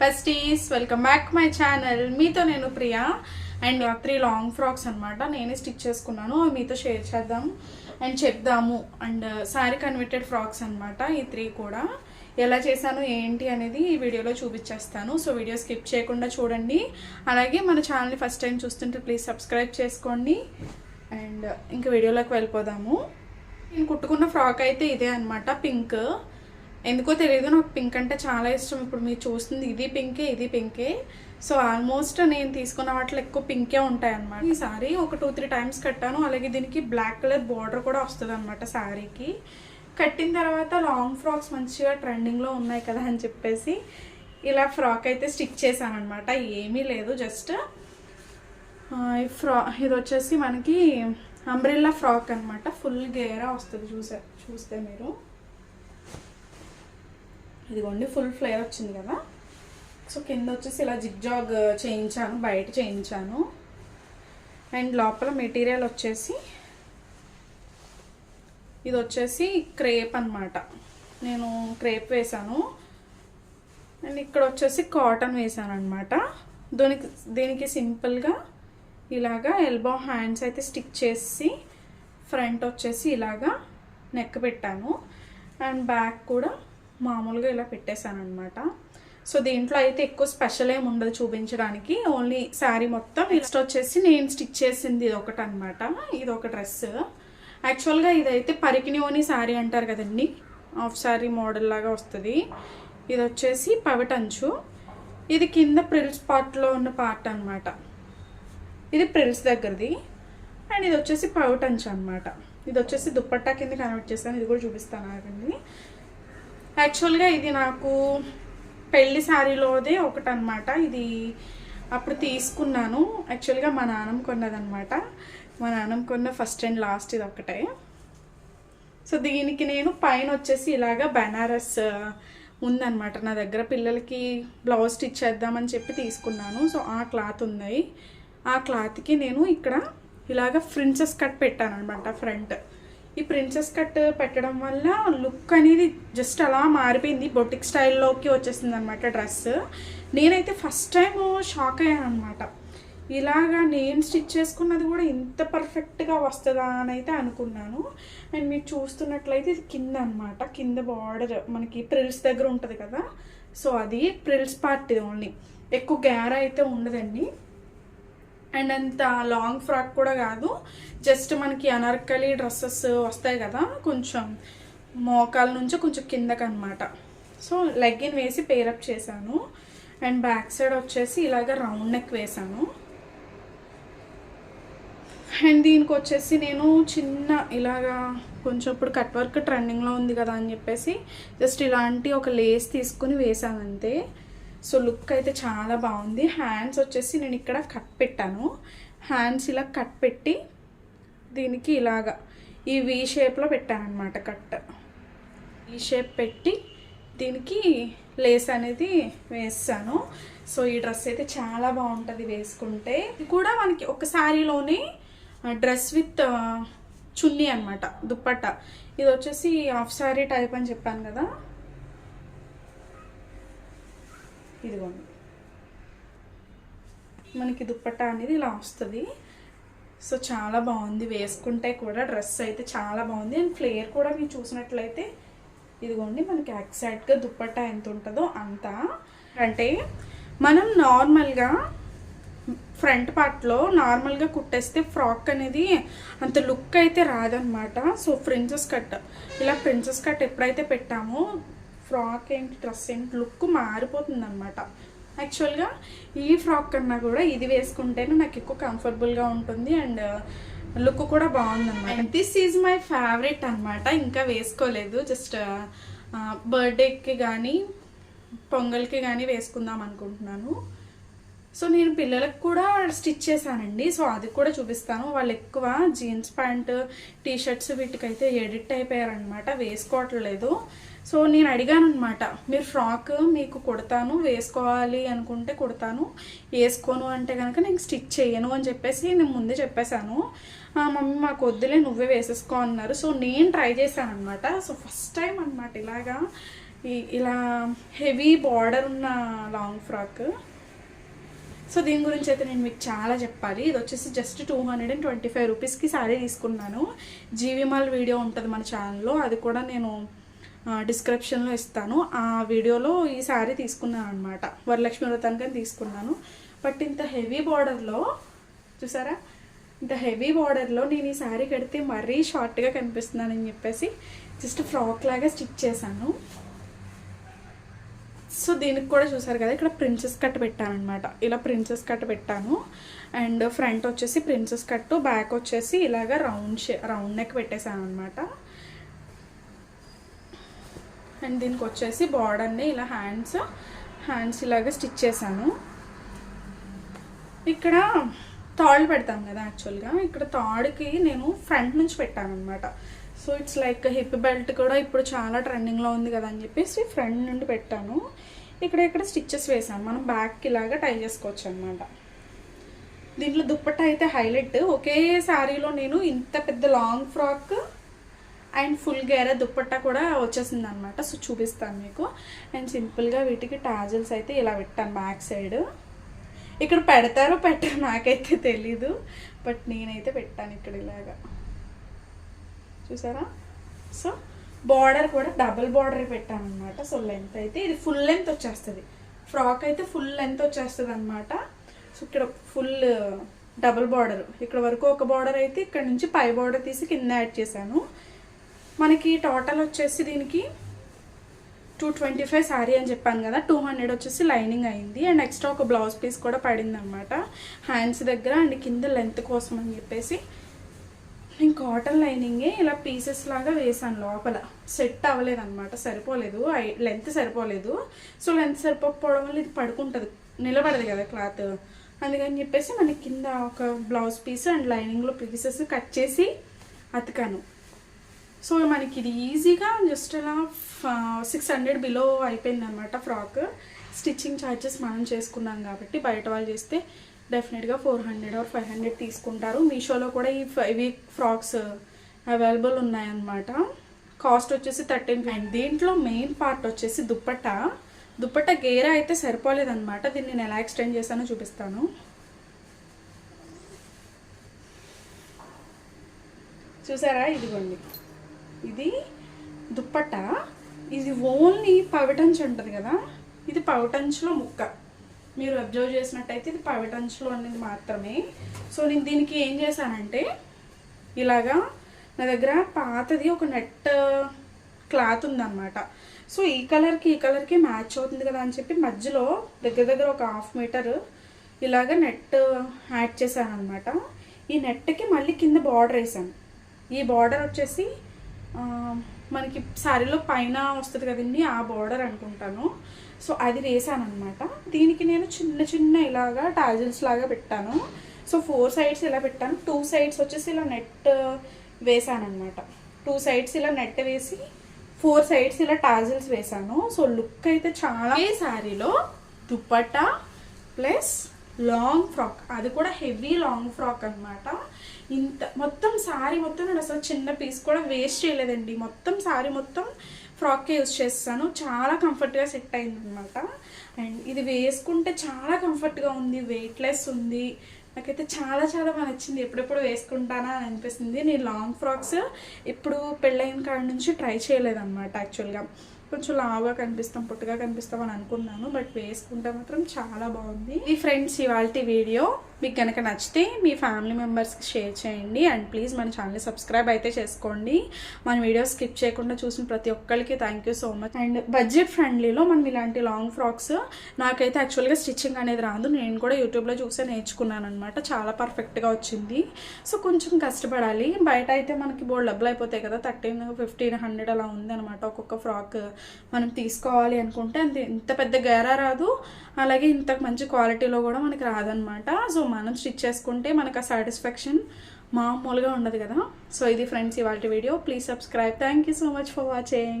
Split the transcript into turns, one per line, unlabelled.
Besties welcome back my channel మీతో నేను Priya. And three long frocks అనమాట నేనే స్టిచ్ చేసుకున్నాను. అవి మీతో షేర్ చేద్దాం అండ్ చెప్దాము. అండ్ శారీ కన్వర్టెడ్ ఫ్రాక్స్ అనమాట ఈ త్రీ కూడా. ఎలా చేశాను ఏంటి అనేది ఈ వీడియోలో చూపించేస్తాను. సో వీడియో స్కిప్ చేయకుండా చూడండి. అలాగే మన ఛానల్ని ఫస్ట్ టైం చూస్తుంటే ప్లీజ్ సబ్స్క్రైబ్ చేసుకోండి. అండ్ ఇంకా వీడియోలోకి వెళ్ళిపోదాము. నేను కుట్టుకున్న ఫ్రాక్ అయితే ఇదే అనమాట పింక్. ఎందుకో తెలియదు నాకు పింక్ అంటే చాలా ఇష్టం. ఇప్పుడు మీరు చూస్తుంది ఇది పింకే ఇది పింకే సో ఆల్మోస్ట్ నేను తీసుకున్న వాటిలో ఎక్కువ పింకే ఉంటాయి అనమాట ఈ సారీ ఒక టూ త్రీ టైమ్స్ కట్టాను. అలాగే దీనికి బ్లాక్ కలర్ బార్డర్ కూడా వస్తుంది అనమాట శారీకి కట్టిన తర్వాత లాంగ్ ఫ్రాక్స్ మంచిగా ట్రెండింగ్లో ఉన్నాయి కదా అని చెప్పేసి ఇలా ఫ్రాక్ అయితే స్టిచ్ చేశాను అనమాట ఏమీ లేదు జస్ట్ ఫ్రా ఇది వచ్చేసి మనకి అంబ్రిల్లా ఫ్రాక్ అనమాట ఫుల్ గేరా వస్తుంది చూసే చూస్తే మీరు. ఇదిగోండి ఫుల్ ఫ్లేర్ వచ్చింది కదా. సో కింద వచ్చేసి ఇలా జిగ్జాగ్ uh, చేయించాను బయట చేయించాను. అండ్ లోపల మెటీరియల్ వచ్చేసి ఇది వచ్చేసి క్రేప్ అనమాట నేను క్రేప్ వేసాను అండ్ ఇక్కడ వచ్చేసి కాటన్ వేసాను అనమాట దీనికి దీనికి సింపుల్గా ఇలాగా ఎల్బో హ్యాండ్స్ అయితే స్టిక్ చేసి ఫ్రంట్ వచ్చేసి ఇలాగా నెక్ పెట్టాను. అండ్ బ్యాక్ కూడా మామూలుగా ఇలా పెట్టేశాను అనమాట సో దీంట్లో అయితే ఎక్కువ స్పెషల్ ఏమి ఉండదు చూపించడానికి. ఓన్లీ శారీ మొత్తం నెక్స్ట్ వచ్చేసి నేను స్టిచ్ చేసింది ఇది ఒకటి అనమాట ఇది ఒక డ్రెస్. యాక్చువల్గా ఇదైతే పరికినివోని శారీ అంటారు కదండి. హాఫ్ శారీ మోడల్ లాగా వస్తుంది. ఇది వచ్చేసి పవిటంచు. ఇది కింద ప్రిల్స్ పార్ట్లో ఉన్న పార్ట్ అనమాట ఇది ప్రిల్స్ దగ్గరది. అండ్ ఇది వచ్చేసి పౌటంచ్ అనమాట ఇది వచ్చేసి దుప్పట్టా కింద కన్వర్ట్ చేస్తాను ఇది కూడా చూపిస్తాను ఆగండి. యాక్చువల్గా ఇది నాకు పెళ్ళి శారీలోదే ఒకటి అనమాట ఇది అప్పుడు తీసుకున్నాను. యాక్చువల్గా మా నాన్నమ్మ కొన్నదనమాట మా నాన్నమ్మ కొన్న ఫస్ట్ అండ్ లాస్ట్ ఇది ఒకటే సో దీనికి నేను పైన వచ్చేసి ఇలాగా బెనారస్ ఉందన్నమాట. నా దగ్గర పిల్లలకి బ్లౌజ్ స్టిచ్ చేద్దామని చెప్పి తీసుకున్నాను. సో ఆ క్లాత్ ఉంది. ఆ క్లాత్కి నేను ఇక్కడ ఇలాగ ఫ్రిన్సెస్ కట్ పెట్టాను అనమాట ఫ్రంట్. ఈ ప్రిన్సెస్ కట్ పెట్టడం వల్ల లుక్ అనేది జస్ట్ అలా మారిపోయింది. బొటిక్ స్టైల్లోకి వచ్చేసింది అనమాట డ్రెస్. నేనైతే ఫస్ట్ టైం షాక్ అయ్యాను అనమాట ఇలాగా నేను స్టిచ్ చేసుకున్నది కూడా ఇంత పర్ఫెక్ట్గా వస్తుందా అని అయితే అనుకున్నాను. అండ్ మీరు చూస్తున్నట్లయితే ఇది కింద అనమాట కింద బార్డర్ మనకి ప్రిల్స్ దగ్గర ఉంటుంది కదా. సో అది ప్రిల్స్ పార్ట్ ఇది ఓన్లీ. ఎక్కువ గ్యార అయితే ఉండదండి. అండ్ అంత లాంగ్ ఫ్రాక్ కూడా కాదు. జస్ట్ మనకి అనార్కలి డ్రెస్సెస్ వస్తాయి కదా కొంచెం మోకాల నుంచి కొంచెం కిందకి అనమాట సో లెగ్గిన్ వేసి పేరప్ చేశాను. అండ్ బ్యాక్ సైడ్ వచ్చేసి ఇలాగ రౌండ్ నెక్ వేశాను. అండ్ దీనికి వచ్చేసి నేను చిన్న ఇలాగా కొంచెం ఇప్పుడు కట్ వర్క్ ట్రెండింగ్లో ఉంది కదా అని చెప్పేసి జస్ట్ ఇలాంటి ఒక లేస్ తీసుకుని వేసాను అంతే. సో లుక్ అయితే చాలా బాగుంది. హ్యాండ్స్ వచ్చేసి నేను ఇక్కడ కట్ పెట్టాను. హ్యాండ్స్ ఇలా కట్ పెట్టి దీనికి ఇలాగా ఈ వీ షేప్లో పెట్టాను అనమాట కట్. ఈ షేప్ పెట్టి దీనికి లేస్ అనేది వేస్తాను సో ఈ డ్రెస్ అయితే చాలా బాగుంటుంది వేసుకుంటే. కూడా మనకి ఒక శారీలోనే డ్రెస్ విత్ చున్నీ అనమాట దుప్పట్ట. ఇది వచ్చేసి హాఫ్ శారీ టైప్ అని చెప్పాను కదా. ఇదిగోండి. మనకి దుప్పట్ట అనేది ఇలా వస్తుంది. సో చాలా బాగుంది. వేసుకుంటే కూడా డ్రెస్ అయితే చాలా బాగుంది. అండ్ ఫ్లేయర్ కూడా మీరు చూసినట్లయితే ఇదిగోండి మనకి ఎగ్జాక్ట్గా దుప్పట్ట ఎంత ఉంటుందో అంత. అంటే మనం నార్మల్గా ఫ్రంట్ పార్ట్లో నార్మల్గా కుట్టేస్తే ఫ్రాక్ అనేది అంత లుక్ అయితే రాదనమాట. సో ప్రిన్సెస్ కట్ ఇలా ప్రిన్సెస్ కట్ ఎప్పుడైతే పెట్టామో ఫ్రాక్ ఏంటి డ్రెస్ ఏంటి లుక్ మారిపోతుంది అనమాట యాక్చువల్గా ఈ ఫ్రాక్ కన్నా కూడా ఇది వేసుకుంటేనే నాకు ఎక్కువ కంఫర్టబుల్గా ఉంటుంది అండ్ లుక్ కూడా బాగుంది అనమాట దిస్ ఈజ్ మై ఫేవరెట్ అనమాట ఇంకా వేసుకోలేదు. జస్ట్ బర్త్డేకి కానీ పొంగల్కి కానీ వేసుకుందాం అనుకుంటున్నాను. సో నేను పిల్లలకు కూడా స్టిచ్ చేశానండి. సో అది కూడా చూపిస్తాను. వాళ్ళు ఎక్కువ జీన్స్ ప్యాంట్ టీ షర్ట్స్ వీటికైతే ఎడిట్ అయిపోయారనమాట వేసుకోవట్లేదు. సో నేను అడిగాను అనమాట మీరు ఫ్రాక్ మీకు కుడతాను వేసుకోవాలి అనుకుంటే కుడతాను వేసుకోను అంటే కనుక నేను స్టిచ్ చేయను అని చెప్పేసి నేను ముందే చెప్పేశాను. మమ్మీ మాకు వద్దులే నువ్వే వేసేసుకో అన్నారు. సో నేను ట్రై చేశాను అనమాట సో ఫస్ట్ టైం అనమాట ఇలాగా ఈ- ఇలా హెవీ బార్డర్ ఉన్న లాంగ్ ఫ్రాక్. సో దీని గురించి అయితే నేను మీకు చాలా చెప్పాలి. ఇది వచ్చేసి just two hundred and twenty five రూపీస్కి శారీ తీసుకున్నాను. జీవిమాల్ వీడియో ఉంటుంది మన ఛానల్లో అది కూడా నేను డిస్క్రిప్షన్లో ఇస్తాను. ఆ వీడియోలో ఈ శారీ తీసుకున్నాను అనమాట వరలక్ష్మి వ్రతానికని తీసుకున్నాను. బట్ ఇంత హెవీ బార్డర్లో చూసారా? ఇంత హెవీ బార్డర్లో నేను ఈ శారీ కడితే మరీ షార్ట్గా కనిపిస్తున్నానని చెప్పేసి జస్ట్ ఫ్రాక్ లాగా స్టిచ్ చేశాను. సో దీనికి కూడా చూసారు కదా ఇక్కడ ప్రిన్సెస్ కట్ పెట్టాను అనమాట ఇలా ప్రిన్సెస్ కట్ పెట్టాను. అండ్ ఫ్రంట్ వచ్చేసి ప్రిన్సెస్ కట్ బ్యాక్ వచ్చేసి ఇలాగ రౌండ్ రౌండ్ నెక్ పెట్టేశాను అనమాట అండ్ దీనికి వచ్చేసి బార్డర్ని ఇలా హ్యాండ్స్ హ్యాండ్స్ ఇలాగే స్టిచ్ చేశాను. ఇక్కడ తాళ్ళు పెడతాం కదా యాక్చువల్గా ఇక్కడ తాడుకి నేను ఫ్రంట్ నుంచి పెట్టాను అనమాట so it's like hip belt కూడా ఇప్పుడు చాలా ట్రెండింగ్లో ఉంది కదా అని చెప్పేసి ఫ్రంట్ నుండి పెట్టాను. ఇక్కడ ఇక్కడ స్టిచ్చెస్ వేసాను మనం బ్యాక్కి ఇలాగా టై చేసుకోవచ్చు అనమాట దీంట్లో దుప్పట్ట అయితే హైలైట్ ఒకే శారీలో నేను ఇంత పెద్ద లాంగ్ ఫ్రాక్ అండ్ ఫుల్ గేర దుప్పట్టా కూడా వచ్చేసింది అనమాట సో చూపిస్తాను మీకు. అండ్ సింపుల్గా వీటికి టాజల్స్ అయితే ఇలా పెట్టాను బ్యాక్ సైడ్. ఇక్కడ పెడతారో పెట్టారు నాకైతే తెలీదు. బట్ నేనైతే పెట్టాను ఇక్కడ ఇలాగా. చూసారా? సో బార్డర్ కూడా డబుల్ బార్డర్ పెట్టాను అనమాట సో లెంత్ అయితే ఇది ఫుల్ లెంత్ వచ్చేస్తుంది. ఫ్రాక్ అయితే ఫుల్ లెంత్ వచ్చేస్తుంది అనమాట సో ఇక్కడ ఫుల్ డబుల్ బార్డర్. ఇక్కడ వరకు ఒక బార్డర్ అయితే ఇక్కడ నుంచి పై బార్డర్ తీసి కింద యాడ్ చేశాను. మనకి టోటల్ వచ్చేసి దీనికి టూ ట్వంటీ ఫైవ్ శారీ అని చెప్పాను కదా టూ హండ్రెడ్ వచ్చేసి లైనింగ్ అయింది. అండ్ ఎక్స్ట్రా ఒక బ్లౌజ్ పీస్ కూడా పడింది అనమాట హ్యాండ్స్ దగ్గర అండ్ కింద లెంత్ కోసం అని చెప్పేసి నేను కాటన్ లైనింగే ఇలా పీసెస్ లాగా వేసాను లోపల. సెట్ అవ్వలేదు అనమాట సరిపోలేదు లెంత్ సరిపోలేదు. సో లెంత్ సరిపోకపోవడం వల్ల ఇది పడుకుంటుంది నిలబడదు కదా క్లాత్. అందుకని చెప్పేసి మనకి కింద ఒక బ్లౌజ్ పీస్ అండ్ లైనింగ్లో పీసెస్ కట్ చేసి అతికాను. సో మనకి ఇది ఈజీగా జస్ట్ అలా సిక్స్ హండ్రెడ్ బిలో అయిపోయింది అనమాట ఫ్రాక్. స్టిచ్చింగ్ ఛార్జెస్ మనం చేసుకున్నాం కాబట్టి బయట వాళ్ళు చేస్తే డెఫినెట్గా four hundred or five hundred తీసుకుంటారు. మీషోలో కూడా ఈ ఇవి ఫ్రాక్స్ అవైలబుల్ ఉన్నాయన్నమాట. కాస్ట్ వచ్చేసి థర్టీన్ అండ్ దీంట్లో మెయిన్ పార్ట్ వచ్చేసి దుప్పట్ట. దుప్పట్ట గేరా అయితే సరిపోలేదన్నమాట. దీన్ని నేను ఎలా ఎక్స్టెండ్ చేశానో చూపిస్తాను. చూసారా? ఇదిగోండి. ఇది దుప్పట్ట ఇది ఓన్లీ పవిటంచు ఉంటుంది కదా? ఇది పవిటంచులో ముక్క. మీరు అబ్జర్వ్ చేసినట్టయితే ఇది పవిటంచులో అనేది మాత్రమే. సో నేను దీనికి ఏం చేశానంటే ఇలాగా నా దగ్గర పాతది ఒక నెట్ క్లాత్ ఉందన్నమాట. సో ఈ కలర్కి ఈ కలర్కి మ్యాచ్ అవుతుంది కదా అని చెప్పి మధ్యలో దగ్గర దగ్గర ఒక హాఫ్ మీటర్ ఇలాగ నెట్ యాడ్ చేశాను అనమాట ఈ నెట్కి మళ్ళీ కింద బార్డర్ వేసాను ఈ బార్డర్ వచ్చేసి మనకి శారీలో పైన వస్తుంది కదండి ఆ బార్డర్ అనుకుంటాను. సో అది వేసాను అనమాట దీనికి నేను చిన్న చిన్న ఇలాగా టాజిల్స్ లాగా పెట్టాను. సో ఫోర్ సైడ్స్ ఇలా పెట్టాను. టూ సైడ్స్ వచ్చేసి ఇలా నెట్ వేసాను అనమాట టూ సైడ్స్ ఇలా నెట్ వేసి ఫోర్ సైడ్స్ ఇలా టాజిల్స్ వేసాను. సో లుక్ అయితే చాలా ఈ శారీలో? దుప్పట్టా ప్లస్ లాంగ్ ఫ్రాక్ అది కూడా హెవీ లాంగ్ ఫ్రాక్ అన్నమాట. ఇంత మొత్తం శారీ మొత్తం నేను అసలు చిన్న పీస్ కూడా వేస్ట్ చేయలేదండి. మొత్తం శారీ మొత్తం ఫ్రాక్కే యూజ్ చేస్తాను. చాలా కంఫర్ట్గా సెట్ అయింది అనమాట అండ్ ఇది వేసుకుంటే చాలా కంఫర్ట్గా ఉంది. వెయిట్లెస్ ఉంది. నాకైతే చాలా చాలా బాగా నచ్చింది. ఎప్పుడెప్పుడు వేసుకుంటానా అని అనిపిస్తుంది. నేను లాంగ్ ఫ్రాక్స్ ఇప్పుడు పెళ్ళైన కాడ నుంచి ట్రై చేయలేదన్నమాట యాక్చువల్గా కొంచెం లావుగా కనిపిస్తాం పుట్టుగా కనిపిస్తాం అని అనుకున్నాను బట్ వేసుకుంటే మాత్రం చాలా బాగుంది. ఈ ఫ్రెండ్స్ ఇవాళ వీడియో మీకు కనుక నచ్చితే మీ ఫ్యామిలీ మెంబర్స్కి షేర్ చేయండి. అండ్ ప్లీజ్ మన ఛానల్ని సబ్స్క్రైబ్ అయితే చేసుకోండి. మన వీడియోస్ స్కిప్ చేయకుండా చూసిన ప్రతి ఒక్కరికి thank you so much and budget ఫ్రెండ్లీలో మనం ఇలాంటి లాంగ్ ఫ్రాక్స్ నాకైతే యాక్చువల్గా స్టిచ్చింగ్ అనేది రాదు. నేను కూడా యూట్యూబ్లో చూసే నేర్చుకున్నాను అనమాట చాలా పర్ఫెక్ట్గా వచ్చింది. సో కొంచెం కష్టపడాలి. బయట అయితే మనకి బోర్డు డబ్బులు అయిపోతాయి కదా. థర్టీన్ ఫిఫ్టీన్ హండ్రెడ్ అలా ఉంది అనమాట ఒక్కొక్క ఫ్రాక్ మనం తీసుకోవాలి అనుకుంటే అంత. ఇంత పెద్ద గేరా రాదు. అలాగే ఇంత మంచి క్వాలిటీలో కూడా మనకి రాదనమాట సో మనం స్టిచ్ చేసుకుంటే మనకు ఆ సాటిస్ఫాక్షన్ మామూలుగా ఉండదు కదా. సో ఇది ఫ్రెండ్స్ ఇవాళ video. Please subscribe thank you so much for watching